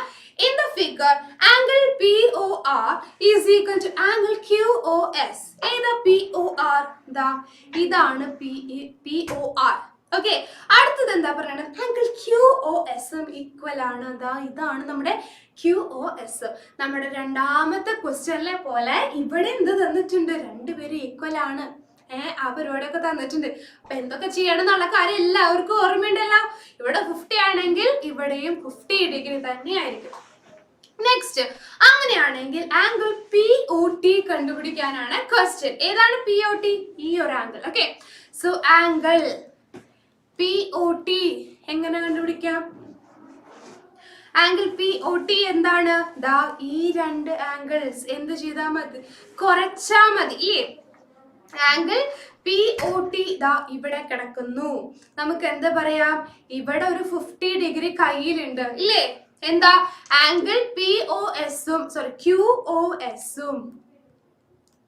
In the figure angle P O R is equal to angle Q O S ഏതാ പി ഒ ആർ ദാ ഇതാണ് പി ഒ ആർ ഓക്കെ അടുത്തത് എന്താ പറയണത് angle Q O S equal ആണ്. ദാ ഇതാണ് നമ്മുടെ ക്യു ഒ എസ് നമ്മുടെ രണ്ടാമത്തെ ക്വസ്റ്റ്യനിലെ പോലെ ഇവിടെ എന്ത് തന്നിട്ടുണ്ട്? രണ്ടുപേരും ഈക്വൽ ആണ്. ഏഹ് അവരോടൊക്കെ തന്നിട്ടുണ്ട്. അപ്പൊ എന്തൊക്കെ ചെയ്യണം എന്നുള്ള കാര്യം എല്ലാവർക്കും ഓർമ്മയുണ്ടല്ലോ. ഇവിടെ ഫിഫ്റ്റി ആണെങ്കിൽ ഇവിടെയും ഫിഫ്റ്റി ഡിഗ്രി തന്നെയായിരിക്കും. നെക്സ്റ്റ് അങ്ങനെയാണെങ്കിൽ ആംഗിൾ പി ഒ ടി കണ്ടുപിടിക്കാനാണ് ക്വസ്റ്റ്യൻ ഏതാണ് പി ഒ ടി ഈ ഒരു angle okay so angle P O T എങ്ങനെ കണ്ടുപിടിക്കാം? ആംഗിൾ പി ഒ ടി എന്താണ്? ദാ ഈ രണ്ട് ആംഗിൾസ് എന്ത് ചെയ്താൽ മതി? കുറച്ചാ മതി ഇല്ലേ? ആംഗിൾ പി ഒ ടി ദാ ഇവിടെ കിടക്കുന്നു. നമുക്ക് എന്താ പറയാം? ഇവിടെ ഒരു ഫിഫ്റ്റി ഡിഗ്രി കയ്യിലുണ്ട്. ഇല്ലേ? എന്താ? ആംഗിൾ പി ഒ എസും സോറി ക്യു ഒ എസും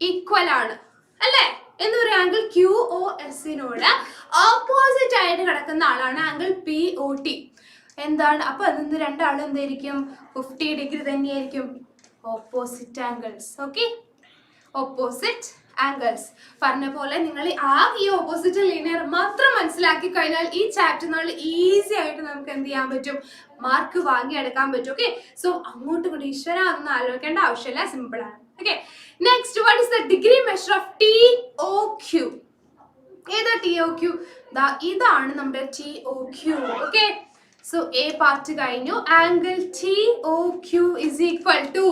ഈക്വൽ ആണ്. അല്ലേ? എന്ന് പറയുക ആംഗിൾ ക്യു ഒ എസിനോട് ഓപ്പോസിറ്റ് ആയിട്ട് കിടക്കുന്ന ആളാണ് ആംഗിൾ പി ഒ ടി എന്താണ്? അപ്പൊ അതിന്ന് രണ്ടാളും എന്തായിരിക്കും? ഫിഫ്റ്റി ഡിഗ്രി തന്നെയായിരിക്കും. Opposite angles okay opposite angles പറഞ്ഞ പോലെ നിങ്ങൾ ആ ഈ ഓപ്പോസിറ്റ് ലീനിയർ മാത്രം മനസ്സിലാക്കി കഴിഞ്ഞാൽ ഈ ചാപ്റ്റർ നമ്മൾ ഈസി ആയിട്ട് നമുക്ക് എന്ത് ചെയ്യാൻ പറ്റും? മാർക്ക് വാങ്ങിയെടുക്കാൻ പറ്റും ഓക്കെ സോ അങ്ങോട്ടും കൂടി ഈശ്വര ഒന്നും ആലോചിക്കേണ്ട ആവശ്യമില്ല. സിമ്പിൾ ആണ്. Okay next what is the degree measure of T O Q ഏതാ ടി ഒ ക്യൂ ഇതാണ് നമ്മുടെ T O Q okay so A part കഴിഞ്ഞു. Angle T O Q is equal to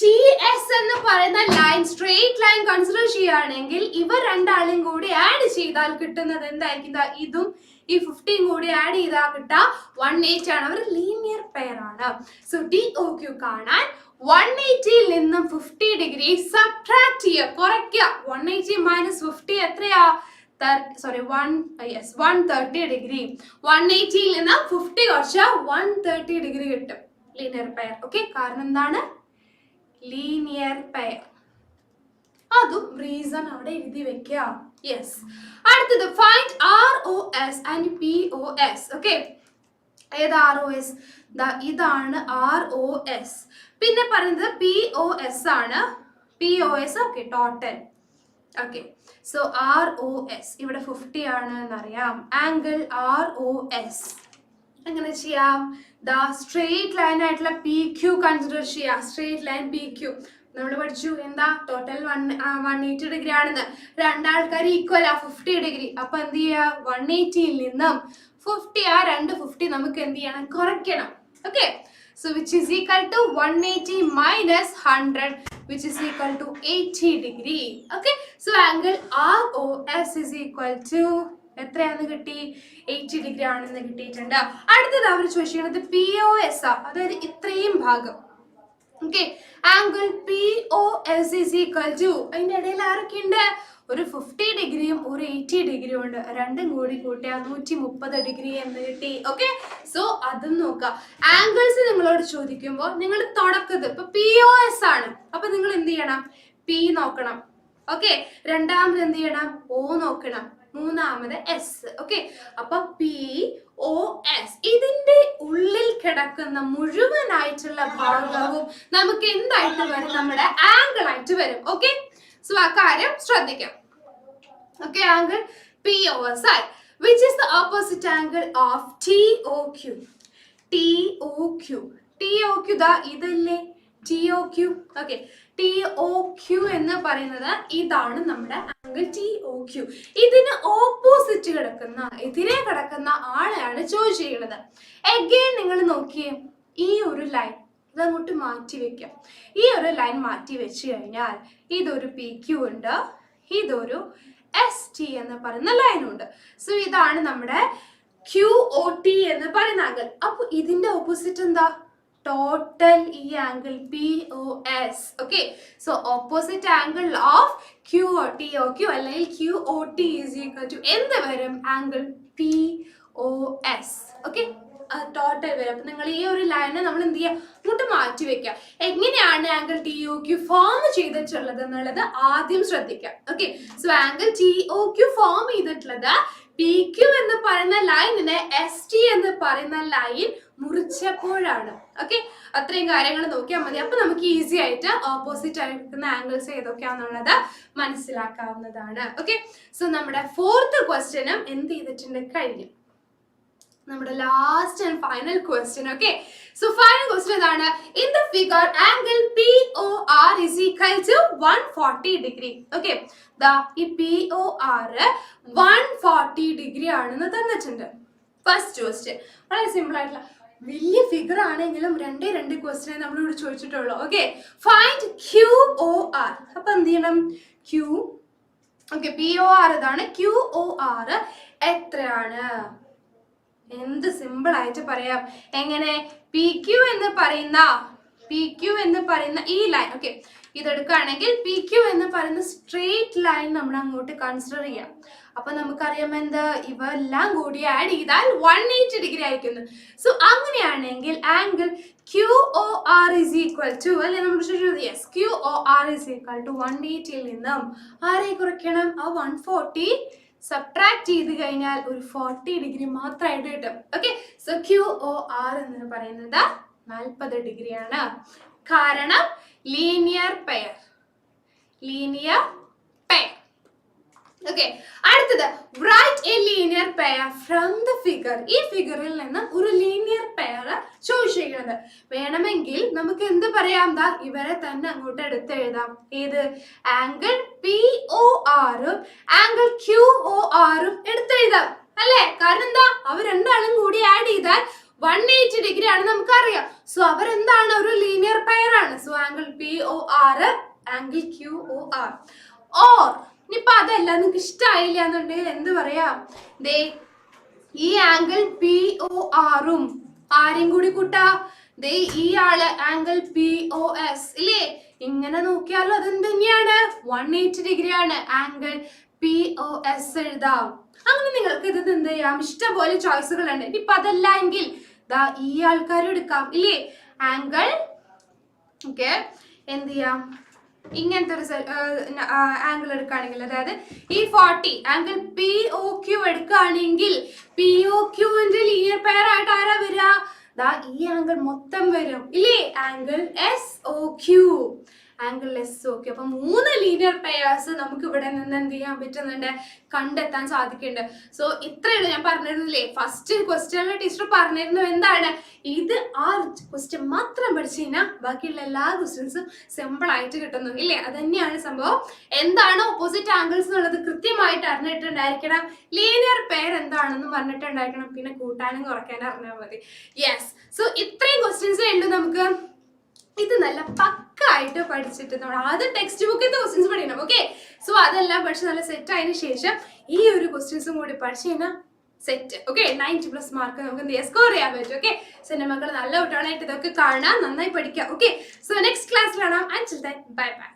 T S എന്ന് പറയുന്ന line straight line consider ചെയ്യുകയാണെങ്കിൽ ഇവ രണ്ടാളും കൂടി ആഡ് ചെയ്താൽ കിട്ടുന്നത് എന്തായിരിക്കും? ഇതും ഈ ഫിഫ്റ്റീൻ കൂടി ആഡ് ചെയ്താൽ കിട്ടുക വൺ എയ്റ്റ് ആണ്. അവർ ലീനിയർ പെയർ ആണ്. സോ ഡി ഒ ക്യു കാണാൻ വൺ എയ്റ്റിയിൽ നിന്നും ഫിഫ്റ്റി ഡിഗ്രി സബ്ട്രാക്ട് ചെയ്യുക. കുറയ്ക്കുക. വൺ എയ്റ്റി മൈനസ് ഫിഫ്റ്റി എത്രയാ? Sorry one yes one thirty degree one എയ്റ്റിയിൽ നിന്ന് ഫിഫ്റ്റി കുറച്ച് വൺ തേർട്ടി ഡിഗ്രി കിട്ടും. ലീനിയർ പെയർ ഓക്കെ കാരണം എന്താണ്? ലീനിയർ പെയർ അതും റീസൺ അവിടെ എഴുതി വെക്കുക യെസ് അടുത്തത് find R O S and P O S okay ഏത് ആർ ഒ എസ് ഇതാണ് ആർ ഒ എസ് പിന്നെ പറയുന്നത് പി ഒ എസ് ആണ്. P O S okay total okay so R O S ഇവിടെ ഫിഫ്റ്റി ആണ് എന്നറിയാം. ആംഗിൾ ആർ ഒ എസ് എങ്ങനെ ചെയ്യാം? ദാ സ്ട്രെയിറ്റ് ലൈൻ ആയിട്ടുള്ള പി ക്യു കൺസിഡർ ചെയ്യുക സ്ട്രെയിറ്റ് ലൈൻ പി ക്യു നമ്മൾ പഠിച്ചു എന്താ? Total one one eighty degree ആണെന്ന്. രണ്ടാൾക്കാർ ഈക്വൽ ആ. ഫിഫ്റ്റി ഡിഗ്രി അപ്പൊ എന്ത് ചെയ്യുക വൺ എയ്റ്റിയിൽ നിന്നും ഫിഫ്റ്റി ആ രണ്ട് ഫിഫ്റ്റി നമുക്ക് എന്ത് ചെയ്യണം? കുറയ്ക്കണം. Okay so which is equal to one eighty minus hundred which is equal to eighty degree okay so angle R O S is എത്രയാന്ന് കിട്ടി? എയ്റ്റി ഡിഗ്രി ആണെന്ന് കിട്ടിയിട്ടുണ്ട്. അടുത്തത് അവർ ചോദിച്ചിരിക്കുന്നത് പി ഒ എസ് ആ. അതായത് ഇത്രയും ഭാഗം. Okay angle P O S is equal to അതിന്റെ ഇടയിൽ ആരൊക്കെ ഉണ്ട്? ഒരു ഫിഫ്റ്റി ഡിഗ്രിയും ഒരു എയ്റ്റി ഡിഗ്രിയും ഉണ്ട്. രണ്ടും കൂടി കൂട്ടിയാൽ നൂറ്റി മുപ്പത് ഡിഗ്രി എന്ന് കിട്ടി. ഓക്കെ സോ അതും നോക്കുക ആംഗിൾസ് നിങ്ങളോട് ചോദിക്കുമ്പോൾ നിങ്ങൾ തുടക്കത് ഇപ്പൊ പി ഒ എസ് ആണ്. അപ്പൊ നിങ്ങൾ എന്ത് ചെയ്യണം? പി നോക്കണം. ഓക്കെ രണ്ടാമത് എന്ത് ചെയ്യണം? ഓ നോക്കണം. മൂന്നാമത് എസ് ഓക്കെ അപ്പൊ പി ഒ എസ് ഇതിന്റെ ഉള്ളിൽ കിടക്കുന്ന മുഴുവനായിട്ടുള്ള ഭാഗവും നമുക്ക് എന്തായിട്ട് വരും? നമ്മുടെ ആംഗിൾ ആയിട്ട് വരും ഓക്കെ സോ ആ കാര്യം ശ്രദ്ധിക്കാം. Okay angle P O S ആയി which is the opposite angle of T O Q ദാ ഇതല്ലേ? T O Q okay T O Q എന്ന് പറയുന്നത് ഇതാണ് നമ്മുടെ ആംഗിൾ ടി ഒ ക്യു ഇതിന് ഓപ്പോസിറ്റ് കിടക്കുന്ന എതിരെ കിടക്കുന്ന ആളെയാണ് ചോദിച്ചു ചെയ്യുന്നത്. എഗെയിൻ നിങ്ങൾ നോക്കിയേ ഈ ഒരു ലൈൻ ഇതങ്ങോട്ട് മാറ്റി വെക്കാം. ഈ ഒരു ലൈൻ മാറ്റി വെച്ച് കഴിഞ്ഞാൽ ഇതൊരു പി ക്യു ഉണ്ട്. ഇതൊരു എസ് ടി എന്ന് പറയുന്ന ലൈൻ ഉണ്ട്. സോ ഇതാണ് നമ്മുടെ ക്യു ഒ ടി എന്ന് പറയുന്ന ആംഗിൾ അപ്പൊ ഇതിന്റെ ഓപ്പോസിറ്റ് എന്താ? ടോട്ടൽ ഈ angle P O S okay so opposite angle of Q O T O Q അല്ലെങ്കിൽ Q O T is equal to എന്ത് വരും? Angle P O S okay total വരും. അപ്പം നിങ്ങൾ ഈ ഒരു ലൈനെ നമ്മൾ എന്ത് ചെയ്യുക അങ്ങോട്ട് മാറ്റി വെക്കുക എങ്ങനെയാണ് angle T O Q form ചെയ്തിട്ടുള്ളത് എന്നുള്ളത് ആദ്യം ശ്രദ്ധിക്കാം okay so angle T O Q form ചെയ്തിട്ടുള്ളത് പി ക്യു എന്ന് പറയുന്ന ലൈനിനെ എസ് ടി എന്ന് പറയുന്ന ലൈൻ മുറിച്ചപ്പോഴാണ്. ഓക്കെ അത്രയും കാര്യങ്ങൾ നോക്കിയാൽ മതി. അപ്പൊ നമുക്ക് ഈസി ആയിട്ട് ഓപ്പോസിറ്റ് ആയിരിക്കുന്ന ആംഗിൾസ് ഏതൊക്കെയാണെന്നുള്ളത് മനസ്സിലാക്കാവുന്നതാണ്. ഓക്കെ സോ നമ്മുടെ ഫോർത്ത് ക്വസ്റ്റ്യനും എന്ത് ചെയ്തിട്ടുണ്ട്? കഴിഞ്ഞു. നമ്മുടെ last and final question okay so final question ഇതാണ്. In the figure angle P O R is equal to one forty degree okay ഈ P O R one forty degree ആണെന്ന് തന്നിട്ടുണ്ട്. ഫസ്റ്റ് ക്വസ്റ്റ്യൻ വളരെ സിമ്പിൾ ആയിട്ടുള്ള വലിയ figure ആണെങ്കിലും രണ്ടേ രണ്ട് ക്വസ്റ്റിനെ നമ്മൾ ഇവിടെ ചോദിച്ചിട്ടുള്ളൂ. Okay find Q O R അപ്പൊ എന്ത് ചെയ്യണം? Q okay P O R ഇതാണ്. ക്യൂ ഒ ആർ എത്രയാണ്? എന്ത് സിമ്പിൾ ആയിട്ട് പറയാം? എങ്ങനെ? പി ക്യു എന്ന് പറയുന്ന പി ക്യു എന്ന് പറയുന്ന ഈ ലൈൻ ഓക്കെ ഇതെടുക്കുകയാണെങ്കിൽ പി ക്യു എന്ന് പറയുന്ന സ്ട്രെയിറ്റ് ലൈൻ നമ്മൾ അങ്ങോട്ട് കൺസിഡർ ചെയ്യാം. അപ്പൊ നമുക്കറിയാം എന്താ? ഇവ എല്ലാം കൂടി ആഡ് ചെയ്താൽ വൺ എയ്റ്റി ഡിഗ്രി ആയിരിക്കുന്നു. സോ അങ്ങനെയാണെങ്കിൽ angle Q O R is equal to അല്ലെ നമ്മൾ yes Q O R is equal to one എയ്റ്റിയിൽ നിന്നും ആരെ കുറയ്ക്കണം? ആ വൺ ഫോർട്ടി സബ്ട്രാക്ട് ചെയ്ത് കഴിഞ്ഞാൽ ഒരു ഫോർട്ടി ഡിഗ്രി മാത്രമായിട്ട് കിട്ടും. Okay so Q O R എന്ന് പറയുന്നത് നാൽപ്പത് ഡിഗ്രിയാണ് കാരണം linear pair linear pair okay അടുത്തത്. Right a linear pair from the figure ഈ ഫിഗറിൽ നിന്ന് ഒരു ലീനിയർ പെയർ ചോദിച്ചിരിക്കുന്നത്. വേണമെങ്കിൽ നമുക്ക് എന്ത് പറയാം? ദാ ഇവരെ തന്നെ അങ്ങോട്ട് എടുത്ത് എഴുതാം. ഏത്? ആംഗിൾ പി ഒ ആറും ആംഗിൾ ക്യു ഒ ആറും എടുത്തെഴുതാം അല്ലേ? കാരണം എന്താ? അവർ രണ്ടാളും കൂടി ആഡ് ചെയ്താൽ വൺ എയ്റ്റി ഡിഗ്രി ആണ് നമുക്കറിയാം. സോ അവരെന്താണ്? ഒരു ലീനിയർ പെയർ ആണ്. So angle P O R angle Q O R or ഇനിയിപ്പൊ അതല്ല നിങ്ങൾക്ക് ഇഷ്ടമായില്ല എന്നുണ്ടെങ്കിൽ എന്ത് പറയാം? ദേ ഈ ആംഗിൾ പി ഒ ആറും ആരെയും കൂടി കൂട്ടാ? ദേ ഈ ആൾ ആംഗിൾ പി ഒ എസ് ഇല്ലേ? ഇങ്ങനെ നോക്കിയാലും അതെന്ത് തന്നെയാണ് വൺ എയ്റ്റി ഡിഗ്രി ആണ്. ആംഗിൾ പി ഒ എസ് എഴുതാം. അങ്ങനെ നിങ്ങൾക്ക് ഇത് എന്ത് ചെയ്യാം? ഇഷ്ടംപോലെ ചോയ്സുകൾ ഉണ്ട് ഇനിയിപ്പൊ അതല്ല എങ്കിൽ ദാ ഈ ആൾക്കാരും എടുക്കാം. ഇല്ലേ? ആംഗിൾ ഓക്കെ എന്ത് ചെയ്യാം? ഇങ്ങനത്തെ ഒരു ആംഗിൾ എടുക്കുകയാണെങ്കിൽ അതായത് ഈ forty angle P O Q എടുക്കുകയാണെങ്കിൽ പി ഒ ക്യൂവിന്റെ ലീനിയർ പെയർ ആയിട്ട് ആരാ വരിക? ദാ ഈ ആംഗിൾ മൊത്തം വരും. ഇല്ലേ? Angle S O Q angle ലെസ്സും ഒക്കെ. അപ്പം മൂന്ന് ലീനിയർ പെയേഴ്സ് നമുക്ക് ഇവിടെ നിന്ന് എന്ത് ചെയ്യാൻ പറ്റുന്നുണ്ട്? കണ്ടെത്താൻ സാധിക്കുന്നുണ്ട്. സോ ഇത്രയുള്ളൂ ഞാൻ പറഞ്ഞിരുന്നില്ലേ? ഫസ്റ്റ് ക്വസ്റ്റ്യനിൽ ടീച്ചർ പറഞ്ഞിരുന്നു എന്താണ്? ഇത് ആ ക്വസ്റ്റ്യൻ മാത്രം പഠിച്ചു കഴിഞ്ഞാൽ ബാക്കിയുള്ള എല്ലാ ക്വസ്റ്റ്യൻസും സിമ്പിൾ ആയിട്ട് കിട്ടുന്നു. ഇല്ലേ? അത് തന്നെയാണ് സംഭവം. എന്താണ് ഓപ്പോസിറ്റ് ആംഗിൾസ് എന്നുള്ളത് കൃത്യമായിട്ട് അറിഞ്ഞിട്ടുണ്ടായിരിക്കണം. ലീനിയർ പെയർ എന്താണെന്ന് പറഞ്ഞിട്ടുണ്ടായിരിക്കണം. പിന്നെ കൂട്ടാനും കുറയ്ക്കാനും അറിഞ്ഞാൽ മതി. യെസ് സോ ഇത്രയും ക്വസ്റ്റ്യൻസേ ഉള്ളൂ നമുക്ക്. ഇത് നല്ല പക്കായിട്ട് പഠിച്ചിട്ട് നമ്മൾ ആദ്യം ടെക്സ്റ്റ് ബുക്കിന്റെ ക്വസ്റ്റ്യൻസ് പഠിക്കണം ഓക്കെ സോ അതെല്ലാം പഠിച്ച് നല്ല സെറ്റ് ആയതിനു ശേഷം ഈ ഒരു ക്വസ്റ്റ്യൻസും കൂടി പഠിച്ചു കഴിഞ്ഞാൽ set okay ninety plus mark നമുക്ക് എന്ത് ചെയ്യാം? സ്കോർ ചെയ്യാൻ പറ്റും ഓക്കെ സോ എന്റെ മക്കൾ നല്ല കുട്ടികളായിട്ട് ഇതൊക്കെ കാണാം നന്നായി പഠിക്കാം ഓക്കെ സോ നെക്സ്റ്റ് ക്ലാസ്സിൽ കാണാം ആൻഡ് ബൈ ബൈ